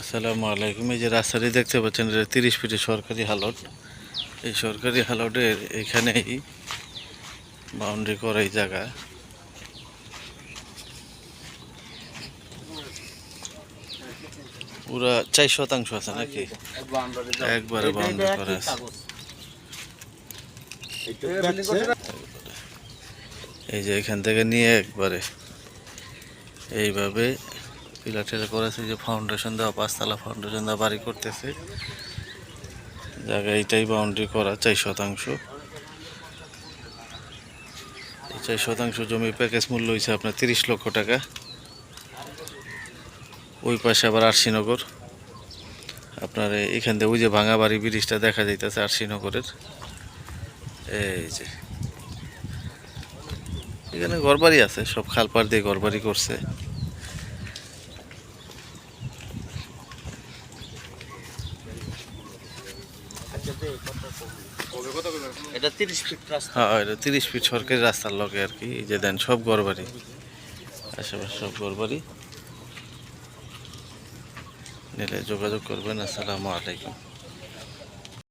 আসসালামু আলাইকুম। এই যে রাস্তাটি দেখতে পাচ্ছেন এটা তিরিশ ফিটের সরকারি হালট। এই সরকারি হালটের এখানেই বাউন্ডারি করা এই জায়গা। পুরা চার শতাংশ আছে নাকি? একবারে বাউন্ডারি করা আছে। এই যে এখান থেকে নিয়ে একবারে। এইভাবে পিলার টিলার করেছে যে ফাউন্ডেশন দেওয়া, পাঁচতলা ফাউন্ডেশন দেওয়া, বাড়ি করতেছে। জায়গা এইটাই বাউন্ডারি করা, চার শতাংশ। এই শতাংশ জমির প্যাকেজ মূল্য হয়েছে আপনার তিরিশ লক্ষ টাকা। ওই পাশে আবার আরশিনগর। আপনার এখান থেকে ওই যে ভাঙা বাড়ি ব্রিজটা দেখা যাইতেছে আরশিনগরের। এই যে। এখানে ঘরবাড়ি আছে, সব খালপার দিয়ে ঘরবাড়ি করছে। এটা তিরিশ ফিট হ্যাঁ এটা তিরিশ ফিট সরকারি রাস্তার লগে আর কি যে দেন, সব ঘরবাড়ি আশেপাশে সব ঘরবাড়ি নিলে যোগাযোগ করবেন, আসসালামু আলাইকুম।